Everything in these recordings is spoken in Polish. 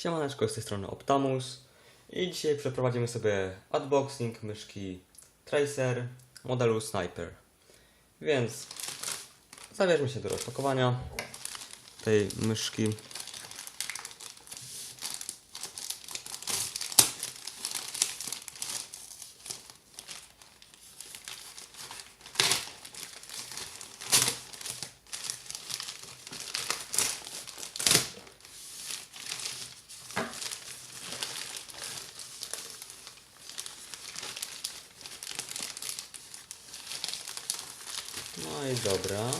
Siemaneczko, z tej strony Optamus i dzisiaj przeprowadzimy sobie unboxing myszki Tracer modelu Sniper. Więc zabierzmy się do rozpakowania tej myszki. No i dobra.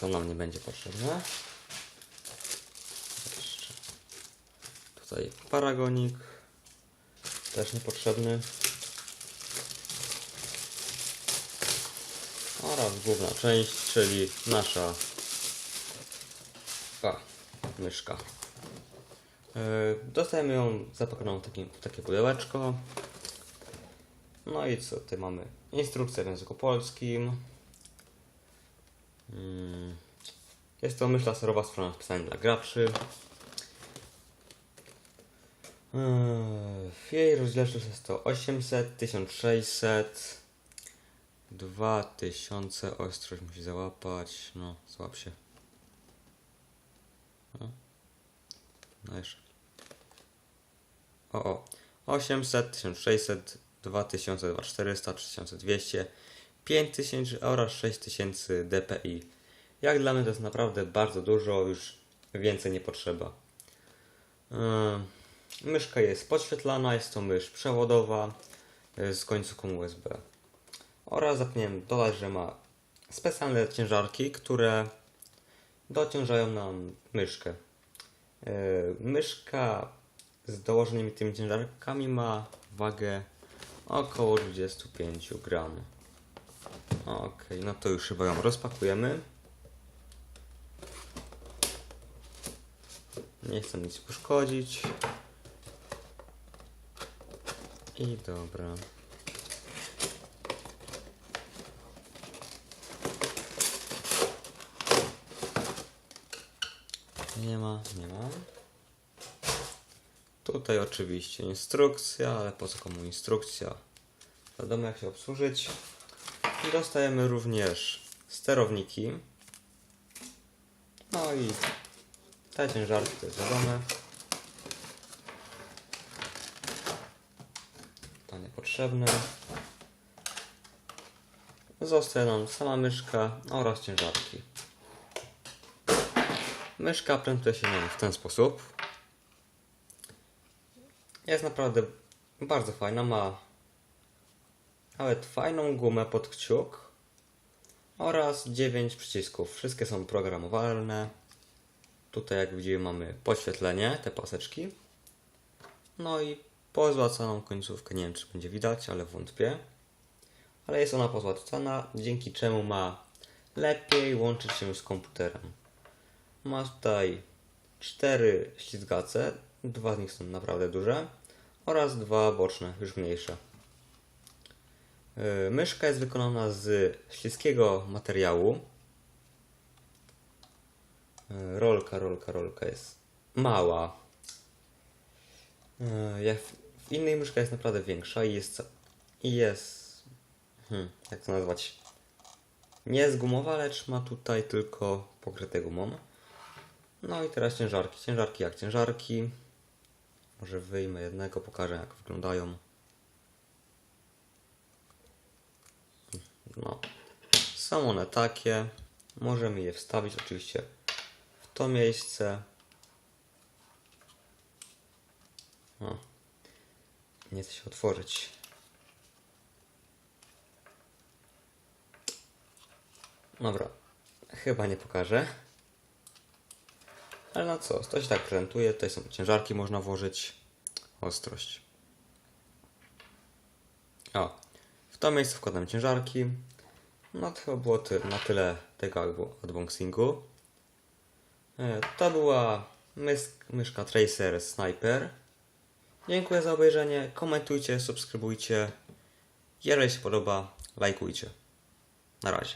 To nam nie będzie potrzebne. Jeszcze. Tutaj paragonik. Też niepotrzebny. Oraz główna część, czyli nasza a, myszka. Yy, Dostajemy ją zapakowaną w w takie pudełeczko. No i co, tutaj mamy instrukcję w języku polskim. Mm. Jest to myśla serowa strona pisania dla graczy. Yy, Jej rozdzielczość jest to 800, 1600, 2000, ostrość musi załapać, no złap się. No, no jeszcze. O, o. 800, 1600, 2000, 2400, 3200, 5000 oraz 6000 dpi. Jak dla mnie to jest naprawdę bardzo dużo, już więcej nie potrzeba. Yy, Myszka jest podświetlana, jest to mysz przewodowa yy, z końcówką USB. Oraz zapomniałem dodać, że ma specjalne ciężarki, które dociążają nam myszkę. Yy, Myszka z dołożonymi tymi ciężarkami ma wagę około 25 gram. Ok, no to już chyba ją rozpakujemy. Nie chcę nic uszkodzić. I dobra. Nie ma, nie ma. Tutaj oczywiście instrukcja, ale po co komu instrukcja? Wiadomo jak się obsłużyć. I dostajemy również sterowniki. No i te ciężarki to jest wiadome. To niepotrzebne. Zostaje nam sama myszka oraz ciężarki. Myszka prezentuje się w ten sposób. Jest naprawdę bardzo fajna, ma nawet fajną gumę pod kciuk oraz 9 przycisków. Wszystkie są programowalne. Tutaj jak widzimy mamy podświetlenie, te paseczki. No i pozłacaną końcówkę, nie wiem czy będzie widać, ale wątpię. Ale jest ona pozłacana, dzięki czemu ma lepiej łączyć się z komputerem. Ma tutaj cztery ślizgace, dwa z nich są naprawdę duże oraz dwa boczne, już mniejsze. Yy, Myszka jest wykonana z śliskiego materiału. Yy, Rolka, rolka, rolka jest mała. Yy, Jak w innej myszka jest naprawdę większa i jest, i jest hmm, jak to nazwać? Nie jest gumowa, lecz ma tutaj tylko pokryte gumą. No i teraz ciężarki. Ciężarki jak ciężarki. Może wyjmę jednego, pokażę jak wyglądają. No. Są one takie. Możemy je wstawić oczywiście w to miejsce. O. Nie chce się otworzyć. Dobra. Chyba nie pokażę. Ale no co, to się tak prezentuje. Tutaj są ciężarki, można włożyć. Ostrość. O, w to miejsce wkładam ciężarki. No to chyba było ty, na tyle tego unboxingu. E, To była mys- myszka Tracer Sniper. Dziękuję za obejrzenie. Komentujcie, subskrybujcie. Jeżeli się podoba, lajkujcie. Na razie.